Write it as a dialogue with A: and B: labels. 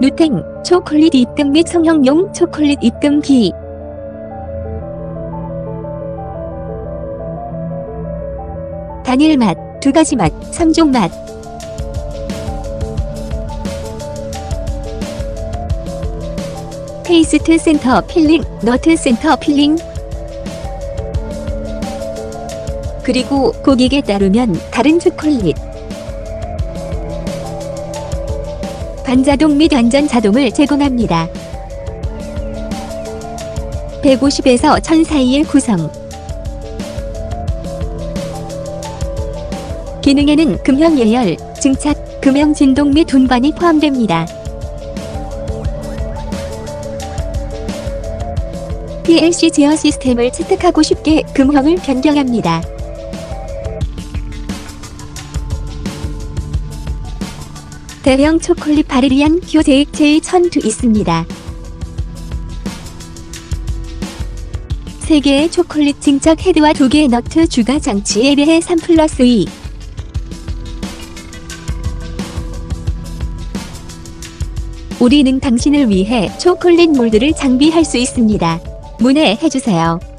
A: 누탱, 초콜릿 입금 및 성형용 초콜릿 입금기. 단일 맛, 두 가지 맛, 3종 맛. 테이스트 센터 필링, 너트 센터 필링. 그리고 고객에 따르면 다른 초콜릿. 반자동 및 완전 자동을 제공합니다. 150에서 1000 사이의 구성. 기능에는 금형 예열, 증착, 금형 진동 및 운반이 포함됩니다. PLC 제어 시스템을 채택하고 쉽게 금형을 변경합니다. 대형 초콜릿 바르리안 교제익 J1002 있습니다. 3개의 초콜릿 증착 헤드와 2개의 너트 주가 장치에 비해 3 플러스 2. 우리는 당신을 위해 초콜릿 몰드를 장비할 수 있습니다. 문의해주세요.